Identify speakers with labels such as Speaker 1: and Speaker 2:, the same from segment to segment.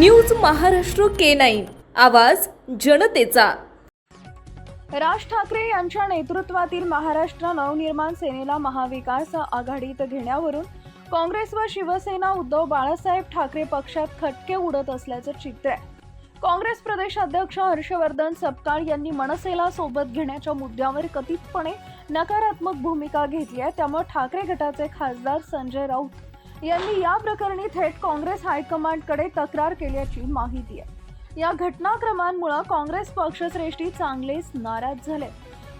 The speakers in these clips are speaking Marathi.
Speaker 1: News Maharashtra K nine. आवाज जनतेचा.
Speaker 2: राज ठाकरे यांच्या नेतृत्वातील महाराष्ट्र नवनिर्माण सेनेला महाविकास आघाडीत घेण्यावरून काँग्रेस व शिवसेना उद्धव बाळासाहेब ठाकरे पक्षात खटके उडत असल्याचं चित्र आहे. काँग्रेस प्रदेशाध्यक्ष हर्षवर्धन सपकाळ यांनी मनसेला सोबत घेण्याच्या मुद्द्यावर कथितपणे नकारात्मक भूमिका घेतली आहे. त्यामुळे ठाकरे गटाचे खासदार संजय राऊत यांनी या प्रकरणी थेट काँग्रेस हायकमांडकडे तक्रार केल्याची माहिती आहे. या घटनाक्रमांमुळे काँग्रेस पक्षश्रेष्ठी चांगलेच नाराज झाले.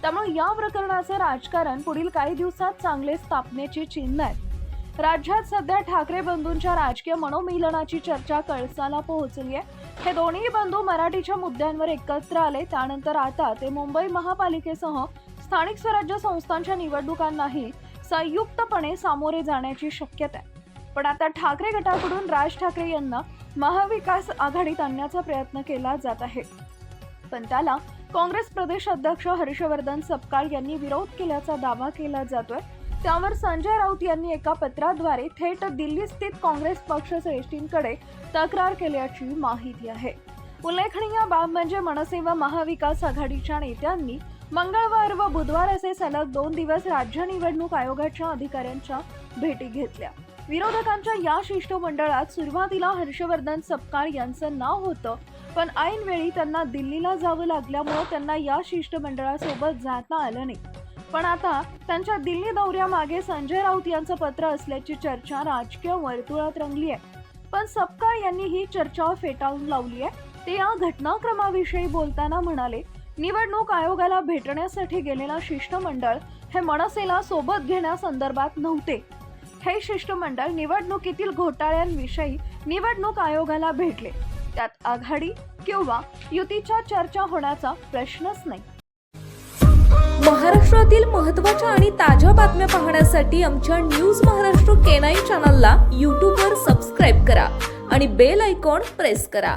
Speaker 2: त्यामुळे या प्रकरणाचे राजकारण पुढील काही दिवसात चांगले तापण्याची चिन्ह आहेत राज्यात सध्या ठाकरे बंधूंच्या राजकीय मनोमिलनाची चर्चा कळसाला पोहोचली आहे. हे दोन्ही बंधू मराठीच्या मुद्द्यांवर एकत्र आले. त्यानंतर आता ते मुंबई महापालिकेसह स्थानिक स्वराज्य संस्थांच्या निवडणुकांनाही संयुक्तपणे सामोरे जाण्याची शक्यता आहे. पण आता ठाकरे गटाकडून राज ठाकरे यांना महाविकास आघाडीत आणण्याचा प्रयत्न केला जात आहे. पण त्याला काँग्रेस प्रदेश अध्यक्ष हर्षवर्धन सपकाळ यांनी विरोध केल्याचा दावा केला जातोय. त्यावर संजय राऊत यांनी एका पत्राद्वारे थेट दिल्ली स्थित काँग्रेस पक्ष श्रेष्ठींकडे तक्रार केल्याची माहिती आहे. उल्लेखनीय बाब म्हणजे मनसे व महाविकास आघाडीच्या नेत्यांनी मंगळवार व बुधवार असे सलग दोन दिवस राज्य निवडणूक आयोगाच्या अधिकाऱ्यांच्या भेटी घेतल्या. विरोधकांच्या या शिष्टमंडळात सुरुवातीला हर्षवर्धन सपकाळ यांचं नाव होतं पण ऐनवेळी त्यांना दिल्लीला जावं लागल्यामुळं त्यांना या शिष्टमंडळासोबत जाता आलं नाही. पण आता त्यांच्या दिल्ली दौऱ्यामागे संजय राऊत यांचं पत्र असल्याची चर्चा राजकीय वर्तुळात रंगली आहे पण सपकाळ यांनी ही चर्चा फेटाळून लावली आहे ते या घटनाक्रमाविषयी बोलताना म्हणाले निवडणूक आयोगाला भेटण्यासाठी गेलेला शिष्टमंडळ हे मनसेला सोबत घेण्यासंदर्भात नव्हते. हे शिष्टमंडळ निवडणुकीतील घोटाळ्यांविषयी निवडणूक आयोगाला भेटले. त्यात आघाडी किंवा युतीच्या चर्चा होण्याचा प्रश्नच नाही.
Speaker 1: महाराष्ट्रातील महत्त्वाच्या आणि ताज्या बातम्या पाहण्यासाठी आमच्या न्यूज महाराष्ट्र केनाई चॅनलला यूट्यूबवर सबस्क्राईब करा आणि बेल आयकॉन प्रेस करा.